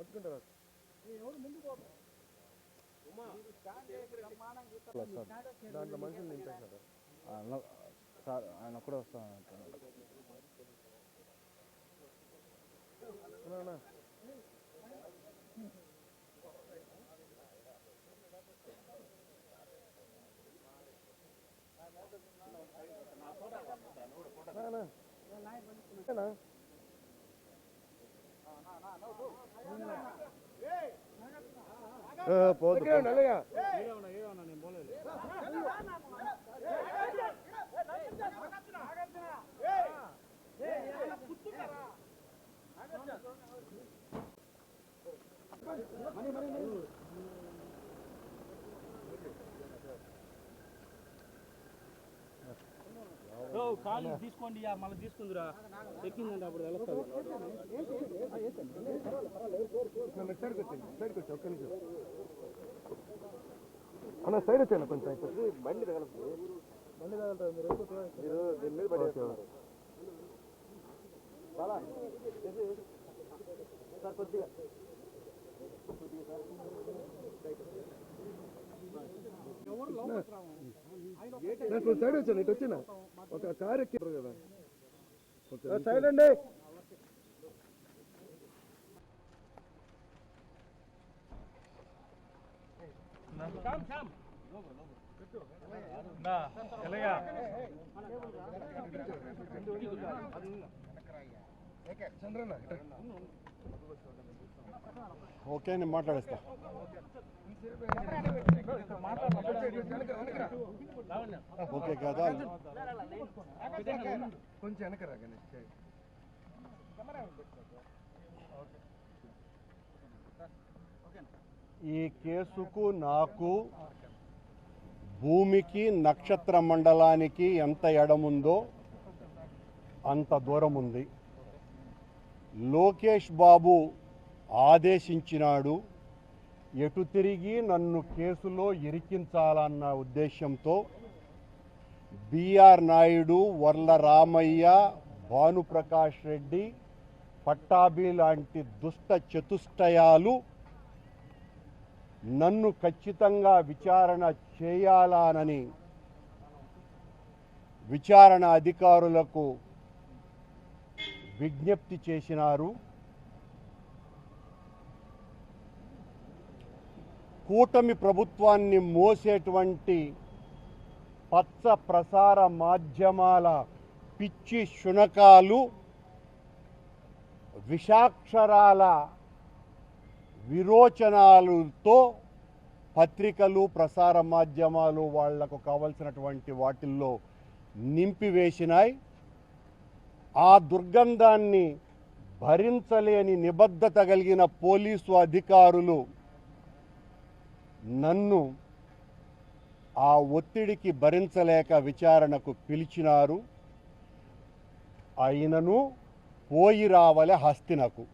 పట్టుకుంటారా? దాంట్లో మనుషులు నింపేసినారు అన్న- సార్ ఆయన కూడా వస్తాను అంటున్నాడు. అన్నా, అన్నా. అన్నా, అన్నా. ఏ, పోదు కాలు తీసుకోండి మళ్ళీ తీసుకుందిరా. ఎక్కిందండి అప్పుడు తెలుస్తుంది. అన్న సైడ్ వచ్చాను కొంచెం ఇప్పుడు బండి బండి మీరు దీని మీద పడేస్తున్నారు సార్ కొద్దిగా. నాకు సైడ్ వచ్చాను ఇటు వచ్చిన. ఒక కారు ఎక్కారు కదా సైడ్ అండి. ఓకే నేను మాట్లాడేస్తా. ఓకే కదా? కొంచెం వెనకరా గణేష్. ఈ కేసుకు నాకు భూమికి నక్షత్ర మండలానికి ఎంత ఎడముందో అంత దూరం ఉంది లోకేష్ బాబు ఆదేశించినాడు ఎటు తిరిగి నన్ను కేసులో ఇరికించాలన్న ఉద్దేశంతో బిఆర్ నాయుడు వర్ల రామయ్య భానుప్రకాష్ రెడ్డి పట్టాభి లాంటి దుష్ట చతుష్టయాలు నన్ను ఖచ్చితంగా విచారణ చేయాలానని విచారణ అధికారులకు విజ్ఞప్తి చేసినారు. కూటమి ప్రభుత్వాన్ని మోసేటువంటి పచ్చ ప్రసార మాధ్యమాల పిచ్చి శునకాలు విషాక్షరాల విరోచనాలతో పత్రికలు ప్రసార మాధ్యమాలు వాళ్ళకు కావలసినటువంటి వాటిల్లో నింపివేసినాయి. ఆ దుర్గంధాన్ని భరించలేని నిబద్ధత కలిగిన పోలీసు అధికారులు నన్ను ఆ ఒత్తిడికి భరించలేక విచారణకు పిలిచినారు. అయినను పోయి రావలే హస్తినకు.